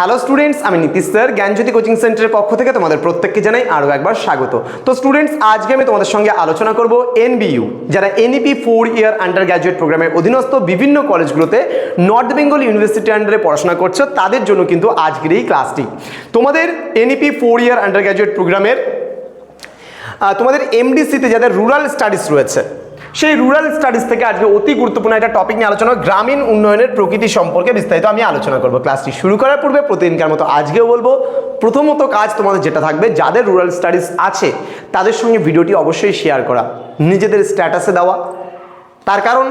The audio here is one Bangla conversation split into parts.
হ্যালো স্টুডেন্টস আমি নীতিশ স্যার। জ্ঞানজ্যোতি কোচিং সেন্টারের পক্ষ থেকে তোমাদের প্রত্যেককে জানাই আরও একবার স্বাগত। তো স্টুডেন্টস আজকে আমি তোমাদের সঙ্গে আলোচনা করব এনবিইউ যারা NEP four year undergraduate প্রোগ্রামের অধীনস্থ বিভিন্ন কলেজগুলোতে নর্থ বেঙ্গল ইউনিভার্সিটি আন্ডারে পড়াশোনা করছ, তাদের জন্য কিন্তু আজকের এই ক্লাসটি তোমাদের NEP four year undergraduate প্রোগ্রামের তোমাদের এমডিসিতে যাদের রুরাল স্টাডিজ রয়েছে সেই রুরাল স্টাডিজ থেকে আজকে অতি গুরুত্বপূর্ণ একটা টপিক নিয়ে আলোচনা গ্রামীণ উন্নয়নের প্রকৃতি সম্পর্কে বিস্তারিত আমি আলোচনা করব। ক্লাসটি শুরু করার পূর্বে প্রতিদিনকার মতো আজকেও বলব, প্রথমত কাজ তোমাদের যেটা থাকবে, যাদের রুরাল স্টাডিজ আছে, তাদের সঙ্গে ভিডিওটি অবশ্যই শেয়ার করা, নিজেদের স্ট্যাটাসে দেওয়া। তার কারণ,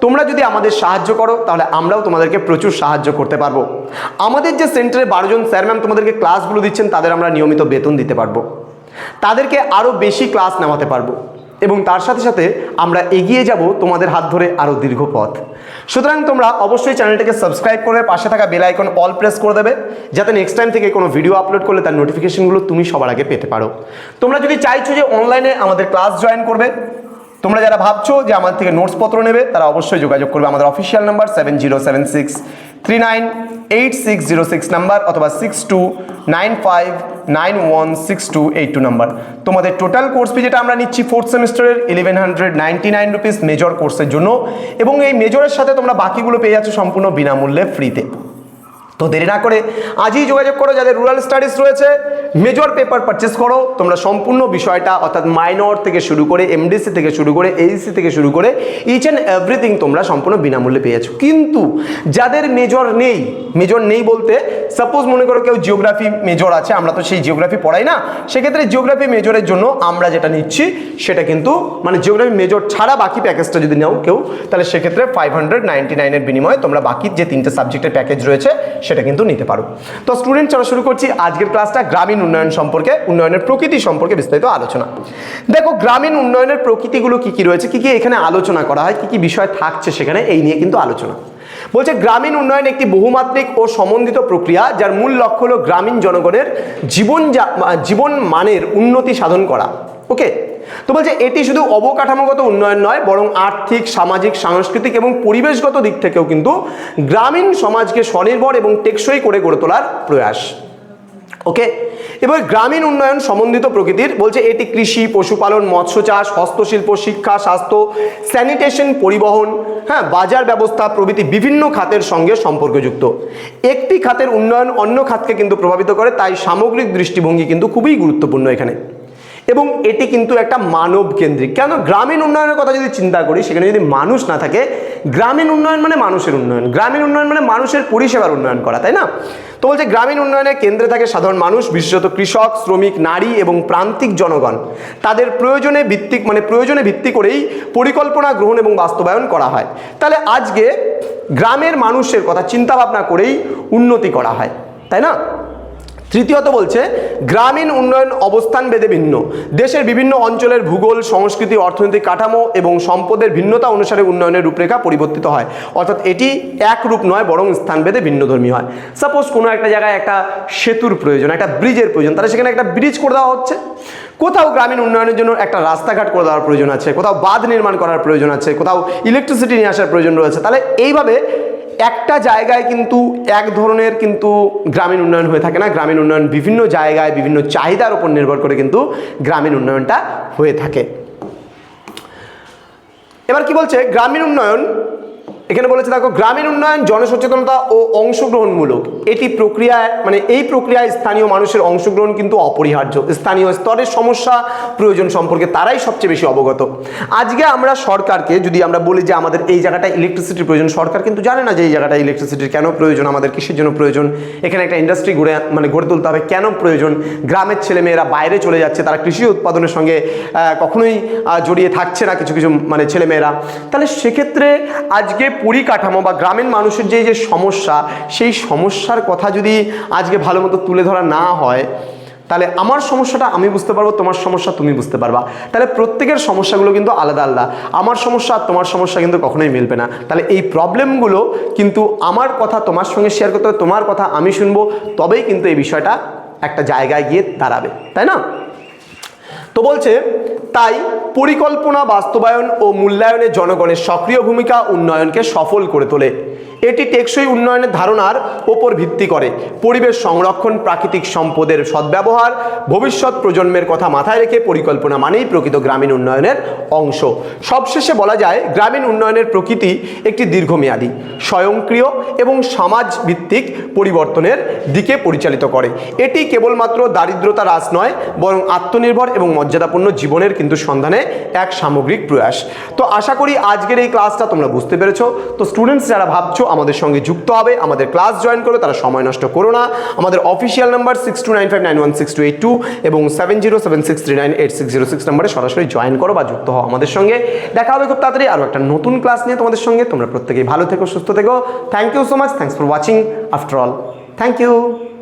তোমরা যদি আমাদের সাহায্য করো, তাহলে আমরাও তোমাদেরকে প্রচুর সাহায্য করতে পারব। আমাদের যে সেন্টারে বারোজন স্যার ম্যাম তোমাদেরকে ক্লাসগুলো দিচ্ছেন, তাদের আমরা নিয়মিত বেতন দিতে পারব। তাদেরকে আরও বেশি ক্লাস নেওয়াতে পারব। এবং তার সাথে সাথে আমরা এগিয়ে যাব তোমাদের হাত ধরে আরও দীর্ঘ পথ। সুতরাং তোমরা অবশ্যই চ্যানেলটাকে সাবস্ক্রাইব করবে পাশে থাকা বেল আইকন অল প্রেস করে দেবে, যাতে নেক্সট টাইম থেকে কোনো ভিডিও আপলোড করলে তার নোটিফিকেশনগুলো তুমি সবার আগে পেতে পারো। তোমরা যদি চাইছো যে অনলাইনে আমাদের ক্লাস জয়েন করবে, তোমরা যারা ভাবছ যে আমার থেকে নোটস পত্র নেবে, তারা অবশ্যই যোগাযোগ করবে আমাদের official number seven zero seven six three nine eight six zero six number অথবা six two nine five nine one six two eight two number তোমাদের টোটাল কোর্স ফি যেটা আমরা নিচ্ছি ফোর্থ সেমিস্টারের eleven hundred ninety nine rupees major কোর্সের জন্য। এবং এই মেজরের সাথে তোমরা বাকিগুলো পেয়ে যাচ্ছ সম্পূর্ণ বিনামূল্যে ফ্রিতে তো দেরি না করে আজই যোগাযোগ করো, যাদের রুরাল স্টাডিজ রয়েছে। মেজর পেপার পারচেস করো, তোমরা সম্পূর্ণ বিষয়টা, অর্থাৎ মাইনর থেকে শুরু করে এমডিসি থেকে শুরু করে এইসি থেকে শুরু করে ইচ অ্যান্ড এভরিথিং তোমরা সম্পূর্ণ বিনামূল্যে পেয়ে যাচ্ছ। কিন্তু যাদের মেজর নেই মেজর নেই বলতে সাপোজ মনে করো কেউ জিওগ্রাফি মেজর আছে, আমরা তো সেই জিওগ্রাফি পড়াই না, সেক্ষেত্রে জিওগ্রাফি মেজরের জন্য আমরা যেটা নিচ্ছি, সেটা কিন্তু মানে জিওগ্রাফি মেজর ছাড়া বাকি প্যাকেজটা যদি নাও কেউ, তাহলে সেক্ষেত্রে ফাইভ হান্ড্রেড নাইনটি নাইনের বিনিময়ে তোমরা বাকি যে তিনটে সাবজেক্টের প্যাকেজ রয়েছে সেটা কিন্তু নিতে পারো। তো স্টুডেন্ট চলো শুরু করছি আজকের ক্লাসটা গ্রামীণ উন্নয়ন সম্পর্কে, উন্নয়নের প্রকৃতি সম্পর্কে বিস্তারিত আলোচনা। দেখো, গ্রামীণ উন্নয়নের প্রকৃতিগুলো কি কি রয়েছে, কি কি এখানে আলোচনা করা হয়, কি কি বিষয় থাকছে সেখানে, এই নিয়ে কিন্তু আলোচনা। বলছে, গ্রামীণ উন্নয়ন একটি বহুমাত্রিক ও সমন্বিত প্রক্রিয়া, যার মূল লক্ষ্য হলো গ্রামীণ জনগণের জীবন জীবন মানের উন্নতি সাধন করা। ওকে তো বলছে, এটি শুধু অবকাঠামোগত উন্নয়ন নয়, বরং আর্থিক, সামাজিক, সাংস্কৃতিক এবং পরিবেশগত দিক থেকেও কিন্তু গ্রামীণ সমাজকে স্বনির্ভর এবং টেকসই করে গড়ে তোলার প্রয়াস। ওকে? এবার গ্রামীণ উন্নয়ন সম্বন্ধিত প্রকৃতির বলছে, এটি কৃষি, পশুপালন, মৎস্য চাষ, হস্তশিল্প, শিক্ষা, স্বাস্থ্য, স্যানিটেশন, পরিবহন হ্যাঁ বাজার ব্যবস্থা প্রভৃতি বিভিন্ন খাতের সঙ্গে সম্পর্কযুক্ত। একটি খাতের উন্নয়ন অন্য খাতকে কিন্তু প্রভাবিত করে, তাই সামগ্রিক দৃষ্টিভঙ্গি কিন্তু খুবই গুরুত্বপূর্ণ এখানে। এবং এটি কিন্তু একটা মানব কেন্দ্রিক। কেন? গ্রামীণ উন্নয়নের কথা যদি চিন্তা করি, সেখানে যদি মানুষ না থাকে, গ্রামীণ উন্নয়ন মানে মানুষের উন্নয়ন। গ্রামীণ উন্নয়ন মানে মানুষের পরিষেবার উন্নয়ন করা, তাই না? তো বলছে গ্রামীণ উন্নয়নের কেন্দ্রে থাকে সাধারণ মানুষ, বিশেষত কৃষক, শ্রমিক, নারী এবং প্রান্তিক জনগণ। তাদের প্রয়োজনে ভিত্তিক মানে প্রয়োজনে ভিত্তি করেই পরিকল্পনা গ্রহণ এবং বাস্তবায়ন করা হয়। তাহলে আজকে গ্রামের মানুষের কথা চিন্তা ভাবনা করেই উন্নতি করা হয়, তাই না? তৃতীয়ত বলছে, গ্রামীণ উন্নয়ন অবস্থান বেদে ভিন্ন। দেশের বিভিন্ন অঞ্চলের ভূগোল, সংস্কৃতি, অর্থনৈতিক কাঠামো এবং সম্পদের ভিন্নতা অনুসারে উন্নয়নের রূপরেখা পরিবর্তিত হয়। অর্থাৎ এটি এক রূপ নয়, বরং স্থান স্থানভেদে ভিন্নধর্মী হয়। সাপোজ কোনো একটা জায়গায় একটা সেতুর প্রয়োজন, একটা ব্রিজের প্রয়োজন, তাহলে সেখানে একটা ব্রিজ করে দেওয়া হচ্ছে। কোথাও গ্রামীণ উন্নয়নের জন্য একটা রাস্তাঘাট করে দেওয়ার প্রয়োজন আছে, কোথাও বাঁধ নির্মাণ করার প্রয়োজন আছে, কোথাও ইলেকট্রিসিটি নিয়ে আসার প্রয়োজন রয়েছে। তাহলে এইভাবে একটা জায়গায় কিন্তু এক ধরনের কিন্তু গ্রামীণ উন্নয়ন হয়ে থাকে না। গ্রামীণ উন্নয়ন বিভিন্ন জায়গায় বিভিন্ন চাহিদার উপর নির্ভর করে কিন্তু গ্রামীণ উন্নয়নটা হয়ে থাকে। এবার কি বলছে? গ্রামীণ উন্নয়ন এখানে বলেছে, দেখো, গ্রামীণ উন্নয়ন, জনসচেতনতা ও অংশগ্রহণমূলক। এটি প্রক্রিয়ায় মানে এই প্রক্রিয়ায় স্থানীয় মানুষের অংশগ্রহণ কিন্তু অপরিহার্য। স্থানীয় স্তরের সমস্যা, প্রয়োজন সম্পর্কে তারাই সবচেয়ে বেশি অবগত। আজকে আমরা সরকারকে, যদি আমরা বলি যে আমাদের এই জায়গাটা ইলেকট্রিসিটির প্রয়োজন, সরকার কিন্তু জানে না যে এই জায়গাটা ইলেকট্রিসিটির কেন প্রয়োজন, আমাদের কিসের জন্য প্রয়োজন। এখানে একটা ইন্ডাস্ট্রি গড়ে মানে গড়ে তুলতে হবে, কেন প্রয়োজন? গ্রামের ছেলেমেয়েরা বাইরে চলে যাচ্ছে, তারা কৃষি উৎপাদনের সঙ্গে কখনোই জড়িয়ে থাকছে না কিছু কিছু মানে ছেলেমেয়েরা। তাহলে সেক্ষেত্রে আজকে পরিকাঠামো বা গ্রামীণ মানুষের যে যে সমস্যা, সেই সমস্যার কথা যদি আজকে ভালো মতো তুলে ধরা না হয়, তাহলে আমার সমস্যাটা আমি বুঝতে পারব, তোমার সমস্যা তুমি বুঝতে পারবা। তাহলে প্রত্যেকের সমস্যাগুলো কিন্তু আলাদা আলাদা। আমার সমস্যা আর তোমার সমস্যা কিন্তু কখনোই মিলবে না। তাহলে এই প্রবলেমগুলো কিন্তু আমার কথা তোমার সঙ্গে শেয়ার করতে হবে, তোমার কথা আমি শুনব, তবেই কিন্তু এই বিষয়টা একটা জায়গায় গিয়ে দাঁড়াবে। তাই না? তো বলছে তাই পরিকল্পনা বাস্তবায়ন ও মূল্যায়নে জনগণের সক্রিয় ভূমিকা উন্নয়নকে সফল করে তোলে। এটি টেকসই উন্নয়নের ধারণার ওপর ভিত্তি করে। পরিবেশ সংরক্ষণ, প্রাকৃতিক সম্পদের সদ্ব্যবহার, ভবিষ্যৎ প্রজন্মের কথা মাথায় রেখে পরিকল্পনা মানেই প্রকৃত গ্রামীণ উন্নয়নের অংশ। সবশেষে বলা যায়, গ্রামীণ উন্নয়নের প্রকৃতি একটি দীর্ঘমেয়াদী, স্বয়ংক্রিয় এবং সমাজ ভিত্তিক পরিবর্তনের দিকে পরিচালিত করে। এটি কেবলমাত্র দারিদ্রতা হ্রাস নয়, বরং আত্মনির্ভর এবং মর্যাদাপূর্ণ জীবনের কিন্তু সন্ধানে এক সামগ্রিক প্রয়াস। তো আশা করি আজকের এই ক্লাসটা তোমরা বুঝতে পেরেছ। তো স্টুডেন্টস যারা ভাবছ আমাদের সঙ্গে যুক্ত হবে, আমাদের ক্লাস জয়েন করো তারা সময় নষ্ট করো না। আমাদের official number six two nine five nine one six two eight two এবং seven zero seven six three nine eight six zero six নাম্বারে সরাসরি জয়েন করো বা যুক্ত হও আমাদের সঙ্গে। দেখা হবে খুব তাড়াতাড়ি আরও একটা নতুন ক্লাস নিয়ে তোমাদের সঙ্গে। তোমরা প্রত্যেকেই ভালো থেকো, সুস্থ থেকো। Thank you so much thanks for watching after all thank you